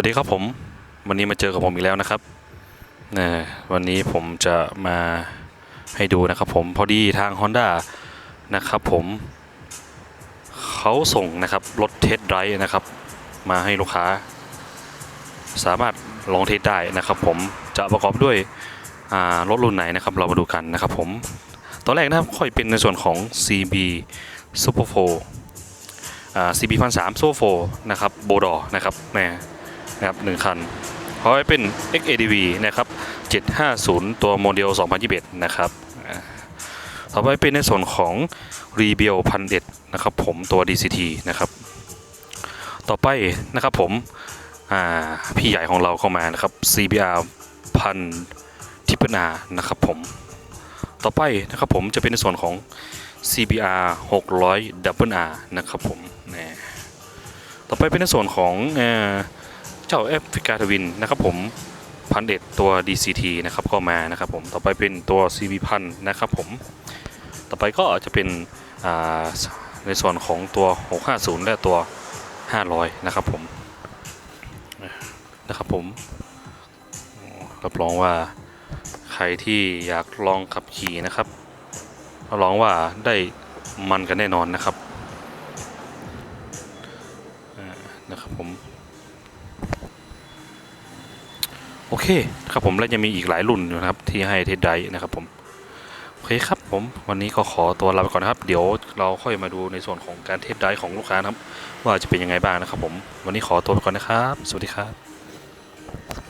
วัสดีครับผม วันนี้มาเจอกับผมอีกแล้วนะครับนะวันนี้ผมจะมาให้ดูนะครับผมพอดีทาง Honda นะครับผมเขาส่งนะครับรถเทสไดร์นะครับ มาให้ลูกค้า สามารถลองเทสได้นะครับ ผมจะประกอบด้วยรถรุ่นไหนนะครับ เรามาดูกันนะครับผมตอนแรกนะครับค่อยเป็นในส่วนของ CB Super 4อ่า CB 1 3 Super 4นะครับโบดอนะครับแหม่ นะครับหนึ่งคันเพราะว่าเป็น XADV นะครับ 750 ตัวโมเดล 2021 นะครับต่อไปเป็นในส่วนของ r e b e l พันเนะครับผมตัว DCT นะครับ ต่อไปนะครับผมพี่ใหญ่ของเราเข้ามานะครับ CBR พันทิปนานะครับผม ต่อไปนะครับผมจะเป็นในส่วนของ CBR 600 Double R นะครับผม ต่อไปเป็นในส่วนของอ เจ้าแอฟริกาทวินนะครับผมพันเด็ดตัว DCT นะครับก็มานะครับผมต่อไปเป็นตัว CB พันนะครับผมต่อไปก็จะเป็นในส่วนของตัว 650 และตัว 500 นะครับผมนะครับผมรับรองว่าใครที่อยากลองขับขี่นะครับรับรองว่าได้มันกันแน่นอนนะครับนะครับผม โอเคครับผมและยังมีอีกหลายรุ่นนะครับที่ให้เทสได้นะครับผมโอเคครับผมวันนี้ก็ขอตัวลาไปก่อนนะครับ เดี๋ยวเราค่อยมาดูในส่วนของการเทสได้ของลูกค้านะครับ ว่าจะเป็นยังไงบ้างนะครับผมวันนี้ขอตัวไปก่อนนะครับ สวัสดีครับ